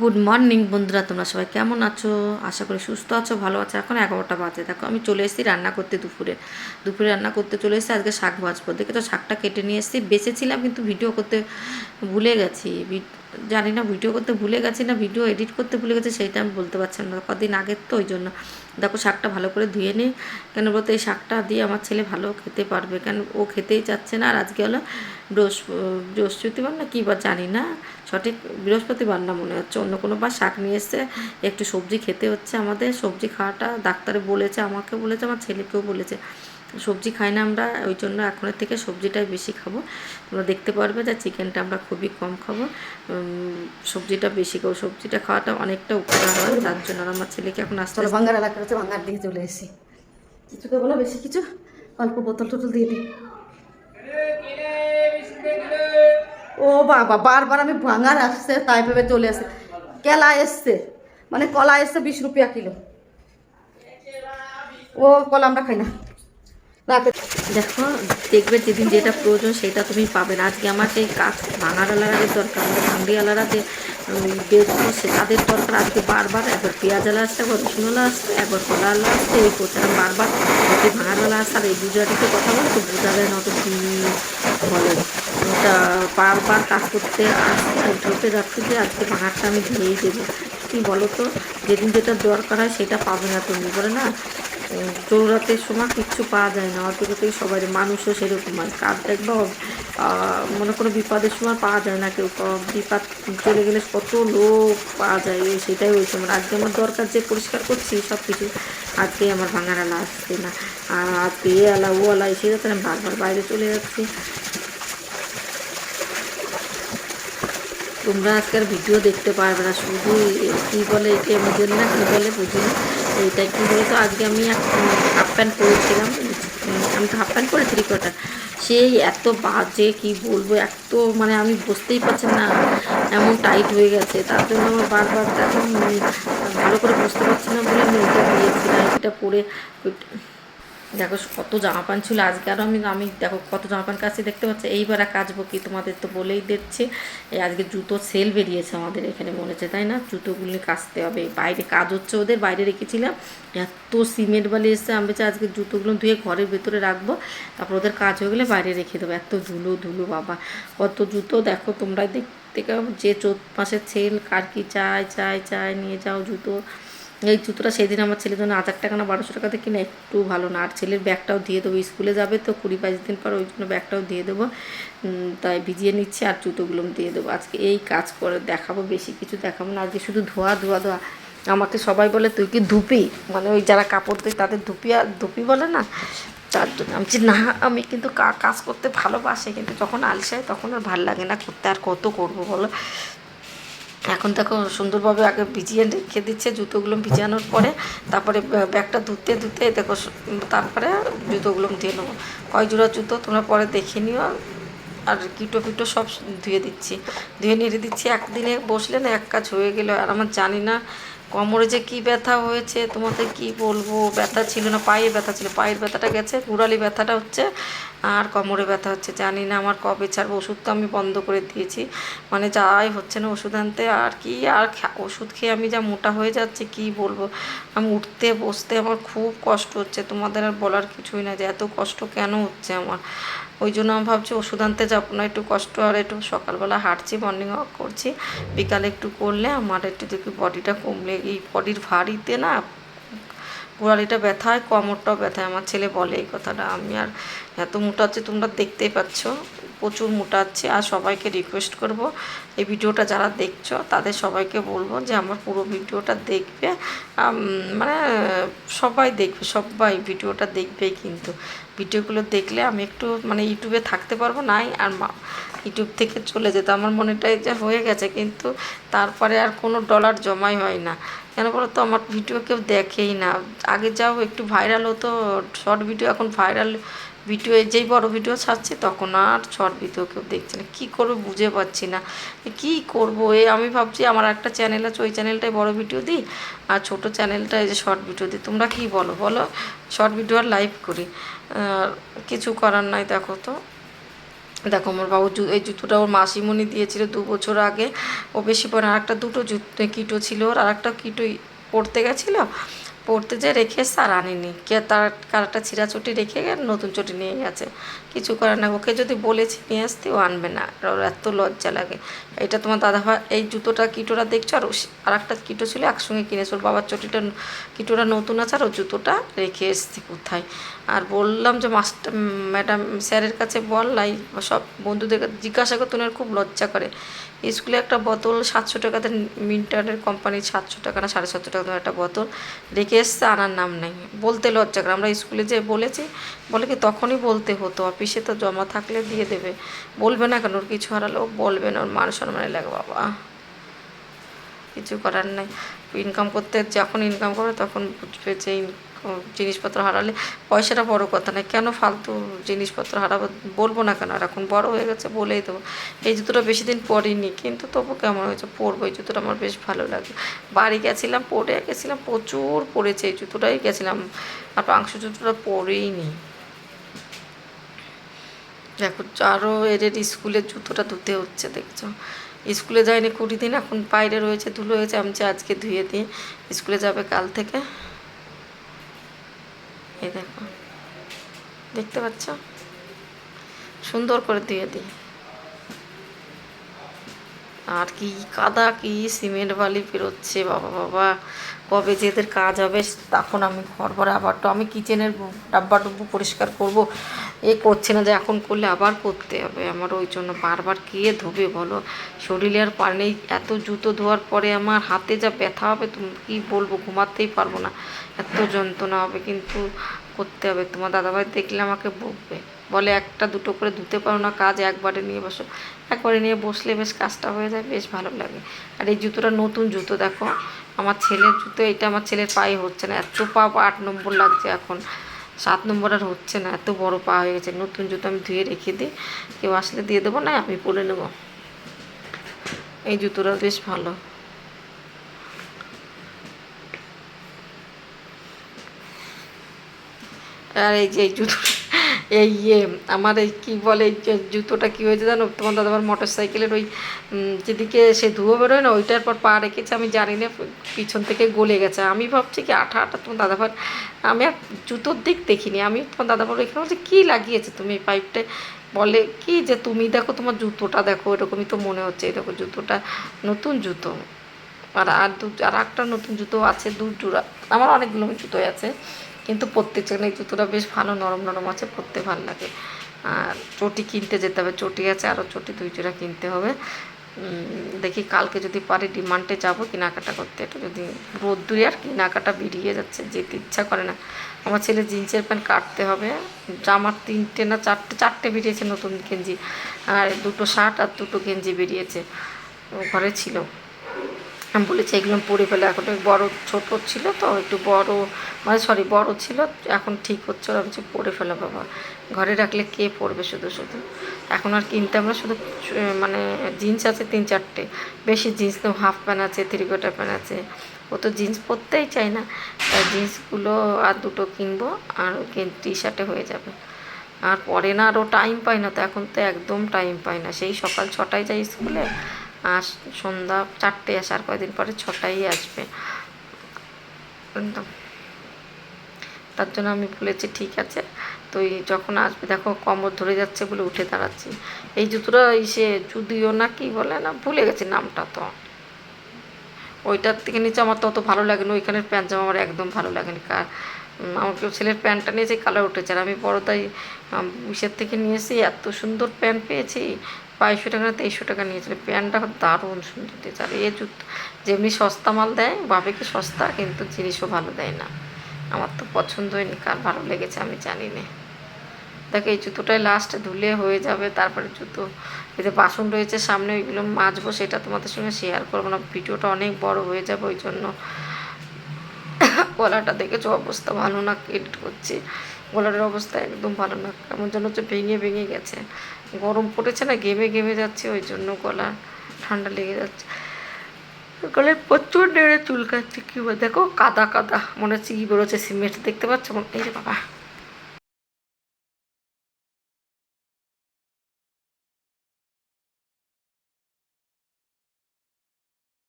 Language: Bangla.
গুড মর্নিং বন্ধুরা, তোমরা সবাই কেমন আছো? আশা করি সুস্থ আছো, ভালো আছো। এখন এগারোটা বাজে। দেখো, আমি চলে এসেছি রান্না করতে দুপুরে। দুপুরে রান্না করতে চলে এসেছি, আজকে শাক ভাজবো। দেখে তো শাকটা কেটে নিয়ে এসেছি। বেঁচেছিলাম কিন্তু ভিডিও করতে ভুলে গেছি। জানি না, ভিডিও করতে ভুলে গেছি না, ভিডিও এডিট করতে ভুলে গেছি, সেইটা আমি বলতে পারছিলাম না। কদিন আগের তো, ওই জন্য। দেখো, শাকটা ভালো করে ধুয়ে নিই। কেন বলতো, এই শাকটা দিয়ে আমার ছেলে ভালো খেতে পারবে। কেন ও খেতেই চাচ্ছে না। আর আজকে হলো বৃহস্প বৃহস্পতিবার না, কী বা জানি না। সঠিক বৃহস্পতিবার না মনে হচ্ছে অন্য কোনো বার শাক নিয়ে এসছে একটু সবজি খেতে হচ্ছে আমাদের। সবজি খাওয়াটা ডাক্তারে বলেছে আমাকে বলেছে আমার ছেলেকেও বলেছে। সবজি খাই না আমরা ওই জন্য এখনের থেকে সবজিটাই বেশি খাব। তোমরা দেখতে পারবে যে চিকেনটা আমরা খুবই কম খাব। সবজিটা বেশি খাব। সবজিটা খাওয়াটা অনেকটা উপকার হয় তার জন্য আমার ছেলেকে এখন আসতে ভাঙ্গার এলাকা হচ্ছে ভাঙ্গার দিকে চলে এসেছি। কিছু বলো বেশি কিছু? অল্প বোতল টোতল দিয়ে দিই। বাবা বারবার আমি ভাঙার আসছে, তাই ভেবে চলে আসে। কেলা এসছে মানে কলা এসছে বিশ রুপিয়া কিলো। ও কলা আমরা খাই না। দেখো, দেখবে যেদিন যেটা প্রয়োজন সেটা তুমি পাবে না। আজকে আমার সেই কাজ ভাঙার আলাদা দরকার ভাঙড়ি ভাঙড়িওয়ালারা বেচবো সে তাদের দরকার আজকে বারবার একবার পেঁয়াজালা আসছে একবার রসুনওয়ালা আসছে একবার কলাওয়ালা আসছে এই প্রচার বারবার যদি ভাঙাড়ালা আসছে আর এই গুজরাটিতে কথা বলে তো বোঝা যায় না বলে। ওটা বারবার কাজ করতে ঢোকে যাচ্ছে যে আজকে ভাঙারটা আমি ধুয়েই দেবো। কী বলো তো যেদিন যেটা দরকার হয় সেটা পাবে না তুমি বলে না? দৌড়াতের সময় কিচ্ছু পাওয়া যায় না অত সবাই মানুষও সেরকম হয়। কাজ দেখবা আহ, মনে কোনো বিপদের সময় পাওয়া যায় না কেউ বিপদ চলে গেলে কত লোক পাওয়া যায় সেটাই হয়েছে আমার আজকে আমার দরকার যে পরিষ্কার করছি সব কিছু আজকে আমার ভাঙার আলা আসছে না। আর আজকে এ আলা, ও আলা এসে যাচ্ছে আমি বারবার বাইরে চলে যাচ্ছি। তোমরা আজকের ভিডিও দেখতে পারবে না, শুধু কী বলে, একে বুঝেন না, কী বলে, বুঝি না। এইটা কী বলে তো আজকে আমি হাফ প্যান্ট পরেছিলাম আমি তো হাফ প্যান্ট পরে থ্রি সেই এত বাজে, কি বলব? এত মানে আমি বুঝতেই পারছি না, এমন টাইট হয়ে গেছে। তার জন্য আমার বারবার এখন ভালো করে বুঝতে পারছি না বলে আমি এটা দিয়েছিলাম এটা পরে দেখো কত জামা প্যান্ট ছিল। আজকে আরও আমি আমি দেখো কত জামা প্যান্ট কাছে দেখতে পাচ্ছি। এইবার কাচবো কি তোমাদের তো বলেই দিচ্ছে। এই আজকে জুতো সেল বেরিয়েছে আমাদের এখানে মনে হচ্ছে, তাই না? জুতোগুলি কাচতে হবে। বাইরে কাজ হচ্ছে ওদের, বাইরে রেখেছিলাম। এত সিমেন্ট বালি এসছে, আমি বলছি আজকে জুতোগুলো ধুয়ে ঘরের ভেতরে রাখব। তারপর ওদের কাজ হয়ে গেলে বাইরে রেখে দেবো। এত ধুলো ধুলো, বাবা। কত জুতো দেখো তোমরা দেখতে যে চোদ্দ মাসের সেল কার কি চাই চাই চাই নিয়ে যাও জুতো। এই জুতোটা সেদিন আমার ছেলের জন্য হাজার টাকা না বারোশো টাকাতে কিনে একটু ভালো না। আর ছেলের ব্যাগটাও দিয়ে দেবো, স্কুলে যাবে তো কুড়ি বাইশ দিন পর ওই জন্য ব্যাগটাও দিয়ে দেবো। তাই ভিজিয়ে নিচ্ছি আর জুতোগুলো দিয়ে দেবো। আজকে এই কাজ করে দেখাবো, বেশি কিছু দেখাবো না। আজকে শুধু ধোয়া ধোয়া ধোয়া। আমাকে সবাই বলে, তুই কি ধুপি? মানে ওই যারা কাপড় দেয় তাদের ধুপি আর ধুপি বলে না? তার জন্য আমি না, আমি কিন্তু কাজ করতে ভালোবাসি, কিন্তু যখন আলসাই তখন আর ভালো লাগে না। করতে আর কত করব বলো? এখন দেখো সুন্দরভাবে আগে ভিজিয়ে রেখে দিচ্ছে জুতোগুলো ভিজানোর পরে, তারপরে ব্যাগটা ধুতে ধুতে দেখো তারপরে জুতোগুলো ধুয়ে নেব। কয় জোড়া জুতো তোমরা পরে দেখে নিও। আর কিটো ফিটো সব ধুয়ে দিচ্ছি। ধুয়ে নিয়ে দিচ্ছি। একদিনে বসলে না এক কাজ হয়ে গেল। আর আমার জানি না কোমরে যে কি ব্যথা হয়েছে, তোমাদের কি বলব? ব্যথা ছিল না, পায়ে ব্যথা ছিল। পায়ের ব্যথাটা গেছে গুড়ালি ব্যথাটা হচ্ছে। আর কোমরে ব্যথা হচ্ছে, জানি না আমার কবে ছাড়বো, ওষুধ তো আমি বন্ধ করে দিয়েছি। মানে যাই হচ্ছে না ওষুধ আনতে, আর কি, আর ওষুধ খেয়ে আমি যা মোটা হয়ে যাচ্ছে, কি বলব? আমি উঠতে, বসতে আমার খুব কষ্ট হচ্ছে, তোমাদের আর বলার কিছুই না যে এত কষ্ট কেন হচ্ছে আমার? ওই জন্য আমি ভাবছি ওষুধ আনতে যাব না, একটু কষ্ট, আর একটু সকালবেলা হাঁটছি মর্নিং ওয়াক করছি। বিকালে একটু করলে আমার একটু দেখি বডিটা কমলে, এই বডির ভারিতে না গোড়ালিটা ব্যথা হয় কোমরটাও ব্যথা হয় আমার ছেলে বলে এই কথাটা। আমি আর এত মোটা তোমরা দেখতেই পাচ্ছ। প্রচুর মোটা হচ্ছে আর সবাইকে রিকোয়েস্ট করব, এই ভিডিওটা যারা দেখছ, তাদের সবাইকে বলব যে আমার পুরো ভিডিওটা দেখবে। মানে সবাই দেখবে, সবাই ভিডিওটা দেখবেই কিন্তু। ভিডিওগুলো দেখলে আমি একটু মানে ইউটিউবে থাকতে পারব নাই, আর মা- ইউটিউব থেকে চলে যেত। আমার মনেটাই যে হয়ে গেছে, কিন্তু তারপরে আর কোনো ডলার জমাই হয় না। কেন বলো তো? আমার ভিডিও কেউ দেখেই না। আগে যাও, একটু ভাইরাল হতো শর্ট ভিডিও এখন ভাইরাল ভিডিও যেই বড় ভিডিও ছাড়ছে, তখন আর শর্ট ভিডিও কেউ দেখছে না। কী করব বুঝে পাচ্ছি না। কী করব? এ আমি ভাবছি আমার একটা চ্যানেল আছে, ওই চ্যানেলটায় বড় ভিডিও দিই, আর ছোট চ্যানেলটায় যে শর্ট ভিডিও দিই। তোমরা কী বলো? বলো শর্ট ভিডিও আর লাইভ করি। কিছু করার নাই, দেখো তো। দেখো, আমার বাবু এই জুতোটা ওর মাসিমণি দিয়েছিল দু বছর আগে। ও বেশি পরে আর একটা দুটো জুতো কিটো ছিল। ওর আর একটা কিটো পড়তে গেছিল। পড়তে যে রেখে আর আনেনি। কে তার কারটা ছিঁড়া চটি রেখে নতুন চটি নিয়ে গেছে। কিছু করে না ওকে যদি বলেছি নিয়ে আসতে, ও আনবে না। ওর এত লজ্জা লাগে। এটা তোমার দাদা ভাই, এই জুতোটা কিটোটা দেখছ? আর আর একটা কিটো ছিল একসঙ্গে কিনেছে। বাবার চটিটা কিটোটা নতুন আছে আর ও জুতোটা রেখে এসছে কোথায়? আর বললাম যে মাস্টার ম্যাডাম স্যারের কাছে বল, লাই সব বন্ধুদের জিজ্ঞাসা করতে ওনার খুব লজ্জা করে। স্কুলে একটা বোতল সাতশো টাকাতে মিন্টারের কোম্পানির সাতশো টাকা না সাড়ে সাতশো টাকা একটা বোতল রেখে এসছে, আনার নাম নেই। বলতে লজ্জা করে। আমরা স্কুলে যে বলেছি, বলে কি তখনই বলতে হতো। অফিসে তো জমা থাকলে দিয়ে দেবে। বলবে না কেন? ওর কিছু হারালে বলবে না। ওর মান সম্মানে লাগে বাবা। কিছু করার নাই। ইনকাম করতে যখন ইনকাম করবে তখন বুঝবে যে জিনিসপত্র হারালে পয়সাটা বড় কথা নয়। কেন ফালতু জিনিসপত্র হারাবো বলব না কেন? আর এখন বড় হয়ে গেছে বলেই দেবো। এই জুতোটা বেশি দিন পরিনি, কিন্তু তবু কেমন হয়েছে? পরবো এই জুতোটা আমার বেশ ভালো লাগে বাড়ি গেছিলাম, পরে গেছিলাম, প্রচুর পরেছে এই জুতোটাই গেছিলাম। আর পাংশ জুতোটা পরেই নি। দেখো আরও এদের স্কুলের জুতোটা ধুতে হচ্ছে, দেখছ? স্কুলে যায়নি কুড়ি দিন, এখন বাইরে রয়েছে, ধুলো হয়েছে, আমি আজকে ধুয়ে দিই। স্কুলে যাবে কাল থেকে। এই দেখো। দেখতে পাচ্ছ? সুন্দর করে ধুয়ে দিই। আর কি কাদা, কি সিমেন্ট বালি বেরোচ্ছে, বাবা বাবা। কবে যে এদের কাজ হবে, তখন আমি ঘর ভরে আবার তো আমি কিচেনের ডাব্বা ডুব্বু পরিষ্কার করব। এ করছে না, যে এখন করলে আবার করতে হবে। আমার ওই জন্য বারবার কে ধোবে বলো? শরীরে আর পার নেই, এত জুতো ধোয়ার পরে আমার হাতে যা ব্যথা হবে তুমি কী বলব? ঘুমাতেই পারব না। এত যন্ত্রণা হবে, কিন্তু করতে হবে। তোমার দাদাভাই দেখলে আমাকে বকবে। বলে, একটা দুটো করে ধুতে পারো না, কাজ একবারে নিয়ে বসো। একবারে নিয়ে বসলে বেশ কাজটা হয়ে যায়, বেশ ভালো লাগে। আর এই জুতোটা নতুন জুতো, দেখো। আমার ছেলের জুতো, এটা আমার ছেলের পায়ে হচ্ছে না। এত পা, আট নম্বর লাগছে এখন। সাত নম্বর আর হচ্ছে না, এত বড় পা হয়ে গেছে। নতুন জুতো আমি ধুয়ে রেখে দিই, কেউ আসলে দিয়ে দেবো না, আমি পরে নেব। এই জুতোটা বেশ ভালো। আর এই যে এই জুতো এই ইয়ে আমার এই কী বলে জুতোটা কী হয়েছে জানো? তোমার দাদা আমার মোটর সাইকেলের ওই যেদিকে সে ধুয়ো বেরোয় না, ওইটার পর পা রেখেছে, আমি জানি না, পিছন থেকে গলে গেছে। আমি ভাবছি কি, আঠা আঠা তোমার দাদাভাই আমি আর জুতোর দিক দেখিনি, আমি তোমার দাদাভাই এখানে বলছি, কী লাগিয়েছে তুমি এই পাইপটায় বলে, কি যে তুমি দেখো তোমার জুতোটা দেখো, এরকমই তো মনে হচ্ছে, এই দেখো জুতোটা নতুন জুতো। আর আর দু, আর একটা নতুন জুতো আছে দু জোড়া আমার অনেকগুলো জুতোই আছে, কিন্তু প্রত্যেক জায়গায় এই জুতোটা বেশ ভালো নরম নরম আছে, পরতে ভালো লাগে। আর চটি কিনতে যেতে হবে, চটি আছে আরও চটি দুই জোড়া কিনতে হবে। দেখি কালকে যদি পারি ডিমান্ডে যাব কেনাকাটা করতে একটু যদি রোদ্দুরে আর কেনাকাটা বেরিয়ে যাচ্ছে, যেতে ইচ্ছা করে না। আমার ছেলে জিন্সের প্যান্ট কাটতে হবে, জামার তিনটে না চারটে চারটে বেরিয়েছে নতুন গেঞ্জি, আর দুটো শার্ট আর দুটো গেঞ্জি বেরিয়েছে, ঘরে ছিল। আমি বলেছি এগুলো পরে ফেলে। এখন বড় ছোট ছিল তো, একটু বড় মানে সরি বড় ছিল, এখন ঠিক হচ্ছে ওরা বলছে পরে ফেলে বাবা। ঘরে রাখলে কে পরবে শুধু শুধু? এখন আর কিনতে আমরা শুধু মানে জিন্স আছে তিন চারটে। বেশি জিন্স তো হাফ প্যান্ট আছে, থ্রি কোয়ার্টার প্যান্ট আছে। ও তো জিন্স পরতেই চায় না। তাই জিন্সগুলো আর দুটো কিনবো, আর টি শার্টে হয়ে যাবে। আর পরে না আরও টাইম পাই না, তো এখন তো একদম টাইম পাই না। সেই সকাল ছটায় যাই স্কুলে আর সন্ধ্যা চারটে আসে, আর কয়দিন পরে ছটায় আসবে। তার জন্য আমি বলেছি, ঠিক আছে, তুই যখন আসবে, দেখো কমর ধরে যাচ্ছে বলে উঠে দাঁড়াচ্ছি। এই জুতোটা সে যদিও না কি বলে না, ভুলে গেছি নামটা তো। ওইটার থেকে নিচে আমার তো অত ভালো লাগে না ওইখানের প্যান্ট জামা আমার একদম ভালো লাগেনি। কার আমার আমাকে ছেলের প্যান্টটা নিয়েছে কালার উঠেছে। আর আমি বড়দাই ইসের থেকে নিয়েছি, এত সুন্দর প্যান্ট পেয়েছি। বাইশশো টাকা না তেইশশো টাকা নিয়েছিল। প্যান্টটা দারুণ সুন্দর দিয়েছে আর এ জুতো যেমনি সস্তা মাল দেয় ভাবে কি সস্তা, কিন্তু জিনিসও ভালো দেয় না। আমার তো পছন্দ হয়নি, কার ভালো লেগেছে আমি জানি না। দেখো, এই জুতোটাই লাস্টে ধুলে হয়ে যাবে, তারপরে জুতো, এই যে বাসন রয়েছে সামনে, ওইগুলো মাজবো, সেটা তোমাদের সঙ্গে শেয়ার করব না। ভিডিওটা অনেক বড় হয়ে যাবে, ওই জন্য গলাটা দেখেছ, অবস্থা ভালো না এডিট করছি। গলাটার অবস্থা একদম ভালো না, কেমন যেন হচ্ছে ভেঙে ভেঙে গেছে। গরম পড়েছে না গেমে গেমে যাচ্ছে, ওই জন্য গলা ঠান্ডা লেগে যাচ্ছে। গলায় প্রচুর নেড়ে চুলকাচ্ছে, কী দেখো কাদা কাদা, মনে হচ্ছে কি বেরোচ্ছে সিমেন্ট দেখতে পাচ্ছ? এই যে বাবা।